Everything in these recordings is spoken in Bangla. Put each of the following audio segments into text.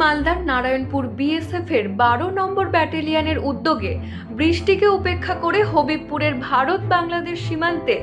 মালদার নারায়ণপুর বিএসএফ এর বারো নম্বর ব্যাটালিয়নের উদ্যোগে বৃষ্টিকে উপেক্ষা করে হবিবপুরের ভারত বাংলাদেশ সীমান্তে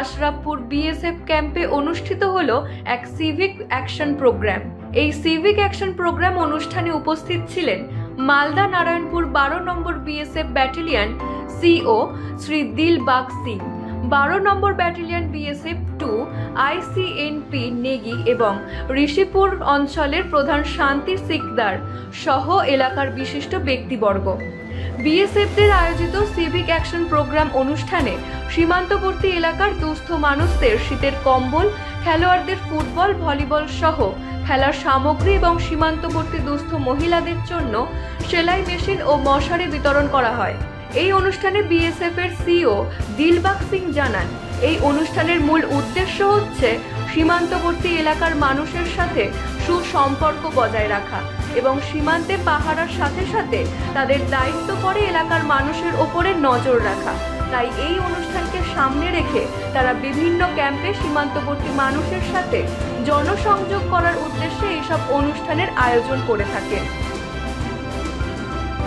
আশরাফপুর বিএসএফ ক্যাম্পে অনুষ্ঠিত হলো এক সিভিক অ্যাকশন প্রোগ্রাম এই সিভিক অ্যাকশন প্রোগ্রাম অনুষ্ঠানে উপস্থিত ছিলেন মালদা নারায়ণপুর বারো number BSF battalion CO Shri Dilbag Singh. বারো number battalion BSF two IC NP Negi এবং ঋষিপুর অঞ্চলের প্রধান শান্তি সিকদার সহ এলাকার বিশিষ্ট ব্যক্তিবর্গ। বিএসএফদের আয়োজিত সিভিক অ্যাকশন প্রোগ্রাম অনুষ্ঠানে সীমান্তবর্তী এলাকার দুস্থ মানুষদের শীতের কম্বল, খেলোয়াড়দের ফুটবল, ভলিবল সহ খেলার সামগ্রী এবং সীমান্তবর্তী দুস্থ মহিলাদের জন্য সেলাই মেশিন ও মশারি বিতরণ করা হয়। এই অনুষ্ঠানে বিএসএফ এর সিও দিলবাগ সিং জানান, এই অনুষ্ঠানের মূল উদ্দেশ্য হচ্ছে সীমান্তবর্তী এলাকার মানুষের সাথে সুসম্পর্ক বজায় রাখা এবং সীমান্তে পাহারার সাথে সাথে তাদের দায়িত্ব করে এলাকার মানুষের ওপরে নজর রাখা। তাই এই অনুষ্ঠানকে সামনে রেখে তারা বিভিন্ন ক্যাম্পে সীমান্তবর্তী মানুষের সাথে জনসংযোগ করার উদ্দেশ্যে এইসব অনুষ্ঠানের আয়োজন করে থাকেন।